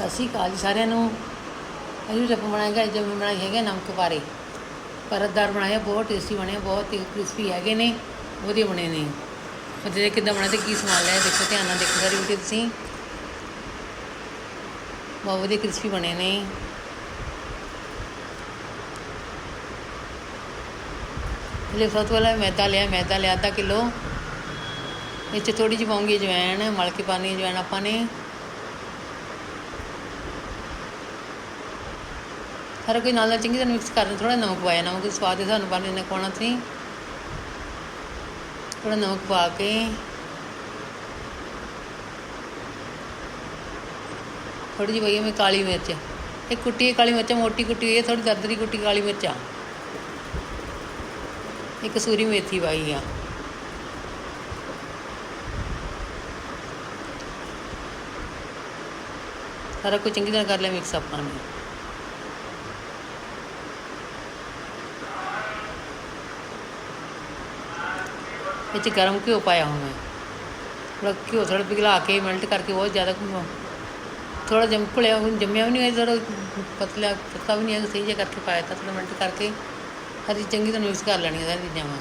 ਸਤਿ ਸ਼੍ਰੀ ਅਕਾਲ ਜੀ ਸਾਰਿਆਂ ਨੂੰ। ਅਸੀਂ ਵੀ ਆਪਾਂ ਬਣਾਏਗਾ ਅੱਜ ਬਣਾਏ ਬਣਾਈ ਹੈਗੇ ਨਮਕ ਪਾਰੇ ਪਰਤਦਾਰ ਬਣਾਇਆ ਬਹੁਤ ਟੇਸਟੀ ਬਣੇ ਬਹੁਤ ਕ੍ਰਿਸਪੀ ਹੈਗੇ ਨੇ, ਵਧੀਆ ਬਣੇ ਨੇ। ਉਹ ਜਿਹੜੇ ਕਿੱਦਾਂ ਬਣਾਏ ਤੇ ਕੀ ਸਮਾਨ ਲਿਆ, ਦੇਖੋ ਧਿਆਨ ਨਾਲ ਦੇਖੋ ਸਾਰੀ ਵੀਡੀਓ ਤੁਸੀਂ। ਬਹੁਤ ਵਧੀਆ ਕ੍ਰਿਸਪੀ ਬਣੇ ਨੇ। ਲੈ ਸਭ ਤੋਂ ਪਹਿਲਾਂ ਮੈਦਾ ਲਿਆ ਮੈਦਾ ਲਿਆ, ਅੱਧਾ ਕਿਲੋ। ਵਿੱਚ 'ਚ ਥੋੜੀ ਜਿਹੀ ਪਾਉਂਗੀ ਅਜਵਾਇਣ ਮਲ ਕੇ ਪਾਣੀ ਅਜਵਾਇਣ ਆਪਾਂ ਨੇ। ਸਾਰਾ ਕੁਝ ਨਾਲ ਨਾਲ ਚੰਗੀ ਤਰ੍ਹਾਂ ਮਿਕਸ ਕਰ ਦੇ ਥੋੜਾ ਨਮਕ ਪਾਇਆ, ਨਮਕ ਦੇ ਸਵਾਦ ਦੇ ਸਾਨੂੰ ਪਾਣੀ ਨੇ ਪਾਉਣਾ ਤੁਸੀਂ। ਥੋੜਾ ਨਮਕ ਪਾ ਕੇ। ਥੋੜੀ ਜਿਹੀ ਪਈ ਹੈ ਮੈਂ ਕਾਲੀ ਮਿਰਚ। ਇਹ ਕੁੱਟੀ ਕਾਲੀ ਮਿਰਚ, ਮੋਟੀ ਕੁੱਟੀ ਹੋਈ ਹੈ ਥੋੜੀ ਦਰਦਰੀ ਕੁੱਟੀ ਕਾਲੀ ਮਿਰਚਾਂ ਇੱਕ ਕਸੂਰੀ ਮੇਥੀ ਪਾਈ ਆ। ਸਾਰਾ ਕੁਝ ਚੰਗੀ ਤਰ੍ਹਾਂ ਕਰ ਲਿਆ ਮਿਕਸ ਆਪਾਂ ਨੇ। ਇਹ 'ਚ ਗਰਮ ਘਿਓ ਪਾਇਆ ਹੁਣ ਮੈਂ। ਥੋੜਾ ਘਿਓ ਥੋੜਾ ਪਿਘਲਾ ਕੇ ਮੈਲਟ ਕਰਕੇ ਬਹੁਤ ਜ਼ਿਆਦਾ ਥੋੜਾ ਜੰਮ ਘੁਲਿਆ ਹੁਣ ਜੰਮਿਆ ਵੀ ਨਹੀਂ ਹੋਇਆ ਥੋੜਾ ਪਤਲਾ ਪਤਲਾ ਵੀ ਨਹੀਂ ਹੈ ਸਹੀ ਜਿਹਾ ਕਰਕੇ ਪਾਇਆ ਤਾਂ ਥੋੜਾ ਮੈਲਟ ਕਰਕੇ। ਹਰੀ ਚੰਗੀ ਤਰ੍ਹਾਂ ਮਿਕਸ ਕਰ ਲੈਣੀਆਂ ਸਾਰੀ ਚੀਜ਼ਾਂ ਮੈਂ।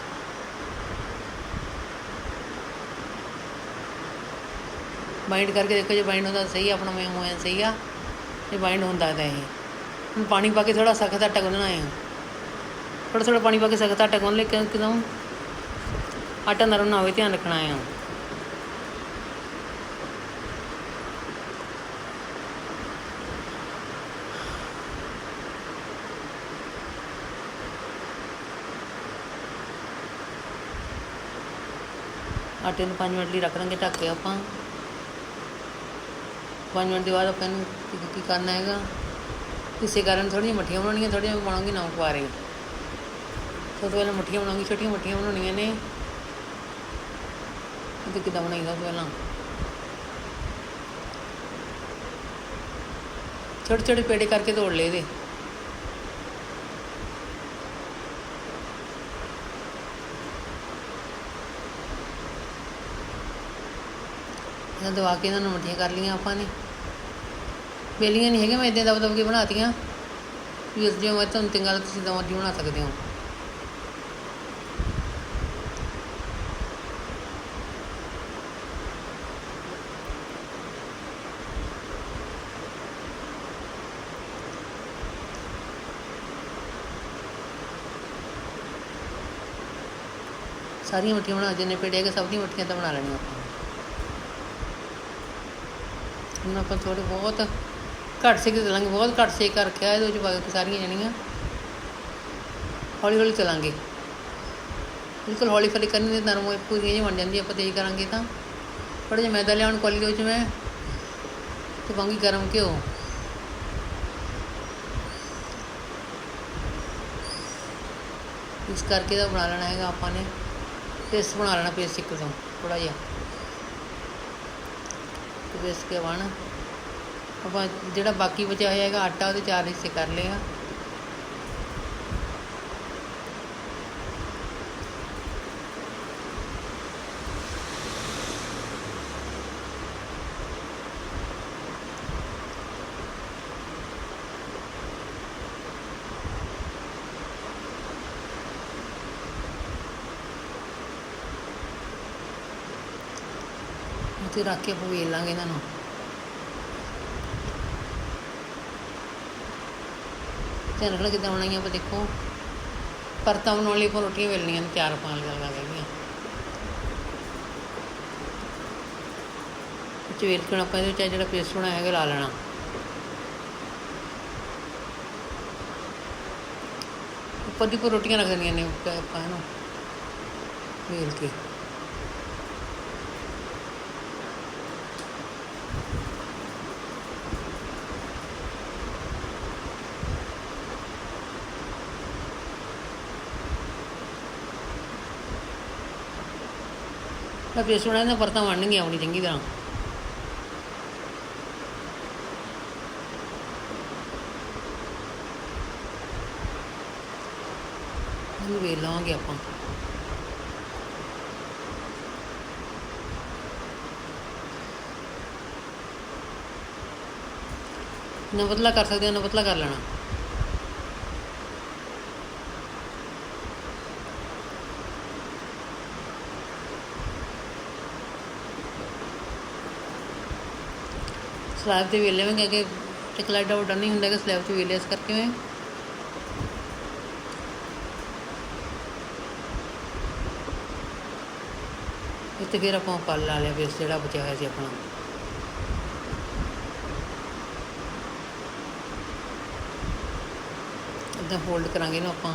ਬਾਈਂਡ ਕਰਕੇ ਦੇਖੋ ਜੇ ਬਾਈਂਡ ਹੁੰਦਾ ਸਹੀ ਆ, ਆਪਣਾ ਮੈਂ ਹੋਇਆ ਸਹੀ ਆ। ਜੇ ਬਾਈਂਡ ਹੁੰਦਾ ਤਾਂ ਇਹ। ਹੁਣ ਪਾਣੀ ਪਾ ਕੇ ਥੋੜਾ ਸਖਤ ਆਟਾ ਗੁੰਨਣਾ ਹੈ ਥੋੜਾ ਥੋੜਾ ਪਾਣੀ ਪਾ ਕੇ ਸਖਤ ਆਟਾ ਗੁੰਨ ਲੈ ਕਿ ਇੱਕਦਮ ਆਟਾ ਨਰਮ ਨਾ ਹੋਵੇ, ਧਿਆਨ ਰੱਖਣਾ ਹੈ ਆਟੇ ਨੂੰ 5 ਮਿੰਟ ਲਈ ਰੱਖ ਦਾਂਗੇ ਢੱਕ ਕੇ ਆਪਾਂ। 5 ਮਿੰਟ ਦੇ ਬਾਅਦ ਆਪਾਂ ਇਹਨੂੰ ਕੀ- ਕਰਨਾ ਹੈਗਾ? ਇਸੇ ਕਾਰਨ ਥੋੜ੍ਹੀਆਂ ਮੱਠੀਆਂ ਬਣਾਉਣੀਆਂ, ਥੋੜ੍ਹੀਆਂ ਬਣਾਉਂਗੀ ਨਾ ਪਾ ਰਹੀ ਸਭ ਤੋਂ ਪਹਿਲਾਂ ਮੱਠੀਆਂ ਬਣਾਉਂਗੀ, ਛੋਟੀਆਂ ਮੱਠੀਆਂ ਬਣਾਉਣੀਆਂ ਨੇ। ਇਹ ਕਿੱਦਾਂ ਬਣਾਈ ਸਭ ਪਹਿਲਾਂ? ਛੋਟੇ ਛੋਟੇ ਪੇੜੇ ਕਰਕੇ ਤੋੜ ਲਏ ਇਹਦੇ। ਇਹਨਾਂ ਦਵਾ ਕੇ ਇਹਨਾਂ ਨੂੰ ਮੱਠੀਆਂ ਕਰ ਲਈਆਂ ਆਪਾਂ ਨੇ। ਬੇਲੀਆਂ ਨਹੀਂ ਹੈਗੀਆਂ, ਮੈਂ ਇਦਾਂ ਦਬ ਦਬ ਕੇ ਬਣਾਤੀਆਂ। ਵੀ ਉਸ ਮੈਂ ਤੁਹਾਨੂੰ ਤਿੰਨ ਗੱਲ ਤੁਸੀਂ ਦਵਾਂ ਦੀ ਬਣਾ ਸਕਦੇ ਹੋ। ਸਾਰੀਆਂ ਮੱਠੀਆਂ ਬਣਾ ਜਿੰਨੇ ਪੇੜੇ ਹੈਗੇ ਸਭ ਦੀਆਂ ਮੱਠੀਆਂ ਤਾਂ ਬਣਾ ਲੈਣੀਆਂ ਆਪਾਂ। ਹੁਣ ਆਪਾਂ ਥੋੜੇ ਬਹੁਤ ਘੱਟ ਸੇਕ ਚਲਾਂਗੇ, ਬਹੁਤ ਘੱਟ ਸੇਕ ਕਰ ਰੱਖਿਆ ਇਹਦੇ ਵਿੱਚ ਪਾ ਸਾਰੀਆਂ ਜਣੀਆਂ। ਹੌਲੀ ਹੌਲੀ ਚਲਾਂਗੇ। ਬਿਲਕੁਲ ਹੌਲੀ ਹੌਲੀ ਕਰਨੀ ਤੇ ਨਰਮ ਹੋਏ ਪੂਰੀਆਂ ਜਿਹੀਆਂ ਬਣ ਜਾਂਦੀਆਂ ਆਪਾਂ ਤੇਜ਼ ਕਰਾਂਗੇ ਤਾਂ। ਥੋੜਾ ਜਿਹਾ ਮੈਦਾ ਲਿਆਉਣ ਕੋਲੀ ਦੇ ਵਿੱਚ ਮੈਂ, ਤੇ ਪਾਉਂਗੀ ਗਰਮ ਘਿਓ। ਇਸ ਕਰਕੇ ਦਾ ਬਣਾ ਲੈਣਾ ਹੈਗਾ ਆਪਾਂ ਨੇ। ਪੇਸਟ ਬਣਾ ਲੈਣਾ ਪੇਸਟ ਇੱਕ ਤੋਂ ਥੋੜਾ ਜਿਹਾ। ਤੇ ਪੇਸਟ ਕੇ ਬਣ ਆਪਾਂ ਜਿਹੜਾ ਬਾਕੀ ਬਚਿਆ ਹੋਇਆ ਹੈਗਾ, ਆਟਾ ਉਹਦੇ ਚਾਰ ਹਿੱਸੇ ਕਰ ਲਏ ਆ ਰੱਖ ਕੇ ਆਪਾਂ ਵੇਲ ਲਾਂਗੇ ਇਹਨਾਂ ਨੂੰ। ਧਿਆਨ ਰੱਖਣਾ ਕਿੱਦਾਂ ਬਣਾਈਆਂ ਆਪਾਂ ਦੇਖੋ। ਪਰਤਾਂ ਬਣਾਉਣ ਲਈ ਆਪਾਂ ਰੋਟੀਆਂ ਵੇਲਣੀਆਂ ਨੇ ਚਾਰ ਪੰਜ ਲਗਾ ਲੈਣੀਆਂ ਵਿੱਚ ਵੇਲ ਕੇ ਆਪਾਂ ਇਹਦੇ ਵਿੱਚ ਜਿਹੜਾ ਪੇਸਟ ਬਣਾਇਆ ਹੈਗਾ, ਲਾ ਲੈਣਾ। ਉੱਪਰ ਦੀ ਉੱਪਰ ਰੋਟੀਆਂ ਰੱਖ ਦੇਣੀਆਂ ਨੇ, ਆਪਾਂ ਇਹਨੂੰ ਵੇਲ ਕੇ। ਤਾਂ ਪੇਸਟ ਬਣਾਇਆ ਨਾ ਪਰਤਾਂ ਬਣਨਗੀਆਂ ਆਪਣੀ ਚੰਗੀ ਤਰ੍ਹਾਂ। ਇਹਨੂੰ ਵੇਲ ਲਵਾਂਗੇ ਆਪਾਂ। ਨਾ ਬਦਲਾ ਕਰ ਸਕਦੇ ਹੋ ਨਾ ਪਤਲਾ ਕਰ ਲੈਣਾ। ਸਲੈਬ ਤੇ ਵੇਲੇ ਮੈਂ ਕਿ ਟਿਕਲਾ ਏਡਾ ਵੱਡਾ ਨਹੀਂ ਹੁੰਦਾ ਕਿ ਸਲੈਬ 'ਚ ਵੇਲੇ ਇਸ ਕਰਕੇ ਮੈਂ ਫਿਰ ਆਪਾਂ ਪਲ ਲਾ ਲਿਆ ਬੇਸ ਜਿਹੜਾ ਬਚਿਆ ਹੋਇਆ ਸੀ ਆਪਣਾ। ਇਦਾਂ ਹੋਲਡ ਕਰਾਂਗੇ ਨਾ ਆਪਾਂ।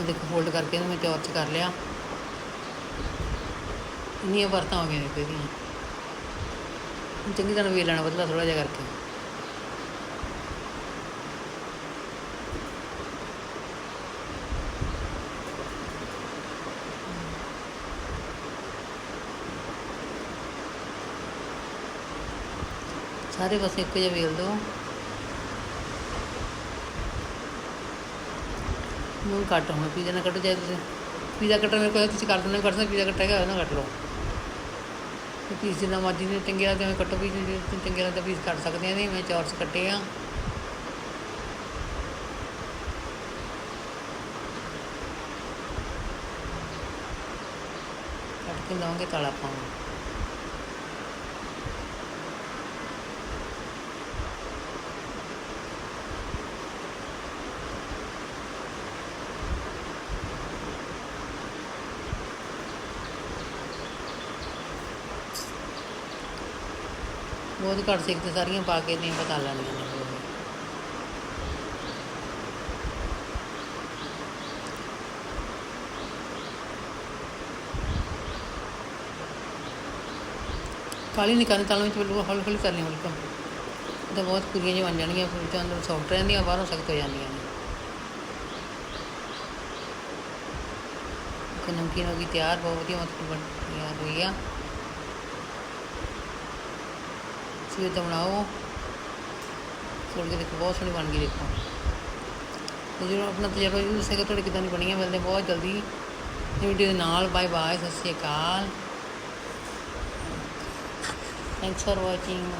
ਇਦਾਂ ਦੇਖੋ ਫੋਲਡ ਕਰਕੇ ਨਾ ਮੈਂ ਚੌਰ ਚ ਕਰ ਲਿਆ। ਇੰਨੀਆਂ ਵਰਤਾਂ ਹੋ ਗਈਆਂ ਨੇ ਇਹਦੀਆਂ ਚੰਗੀ ਤਰ੍ਹਾਂ ਵੇਲ ਲੈਣਾ ਬਦਲਾ ਥੋੜਾ ਜਿਹਾ ਕਰਕੇ। ਸਾਰੇ ਪਾਸੇ ਇੱਕੋ ਜਿਹਾ ਵੇਲ ਦਿਓ। ਨੂੰ ਕੱਟ ਹੁਣ ਪੀਜ਼ਾ ਨਾ ਕੱਟੋ ਚਾਹੇ ਤੁਸੀਂ। ਪੀਜ਼ਾ ਕੱਟਣ ਮੇਰੇ ਕੋਲ ਹੈ, ਤੁਸੀਂ ਕਰ ਦਿੰਦੇ ਕੱਟ ਸਕਦੇ ਪੀਜ਼ਾ ਕੱਟ ਹੈਗਾ ਨਾ ਕੱਟ ਲਓ। ਪੀਸ ਜਿੰਨਾ ਮਰਜ਼ੀ ਦੇ ਚੰਗੇ ਲੱਗਦੇ ਮੈਂ ਕੱਟੋ ਪੀਸ ਜੇ ਚੰਗੇ ਲੱਗਦੇ ਪੀਸ ਕੱਟ ਸਕਦੇ ਆ। ਨਹੀਂ ਮੈਂ ਚੌਰਸ ਕੱਟੇ ਆ। ਕੱਟ ਕੇ ਲਾਉਂਗੇ ਤਲ ਆਪਾਂ ਬਹੁਤ ਘੱਟ ਸਿੱਖਦੇ ਸਾਰੀਆਂ ਪਾ ਕੇ ਨਹੀਂ ਪਤਾ ਲੈਣੀਆਂ ਨੇ। ਕਾਲੀ ਨਹੀਂ ਕਰਨੀ ਵਿੱਚ ਬਿਲਕੁਲ ਹੌਲੀ ਹੌਲੀ ਕਰਨੀ। ਬਿਲਕੁਲ ਤਾਂ ਬਹੁਤ ਕੁੜੀਆਂ ਜਿਹੀਆਂ ਬਣ ਜਾਣਗੀਆਂ ਫਿਰ ਵਿੱਚ ਅੰਦਰ ਸੌਫਟ ਰਹਿੰਦੀਆਂ, ਬਾਹਰੋਂ ਸਖਤ ਹੋ ਜਾਂਦੀਆਂ ਨੇ। ਇੱਕ ਨਮਕੀਨ ਹੋ ਗਈ ਤਿਆਰ, ਬਹੁਤ ਵਧੀਆ ਮਤਲਬ ਤਿਆਰ ਹੋਈ ਆ। ਤੁਸੀਂ ਇੱਦਾਂ ਬਣਾਓ। ਥੋੜੀ ਕੇ ਦੇਖੋ, ਬਹੁਤ ਸੋਹਣੀ ਬਣ ਗਈ ਦੇਖੋ। ਤੇ ਜਦੋਂ ਆਪਣਾ ਤਜਰਬਾ ਜੀ ਦੱਸੇਗਾ ਤੁਹਾਡੇ ਕਿਦਾਂ ਦੀ ਬਣੀਆਂ ਮਿਲਦੇ ਹਾਂ ਬਹੁਤ ਜਲਦੀ। ਵੀਡੀਓ ਦੇ ਨਾਲ ਬਾਏ ਬਾਏ ਸਤਿ ਸ਼੍ਰੀ ਅਕਾਲ। Thanks for watching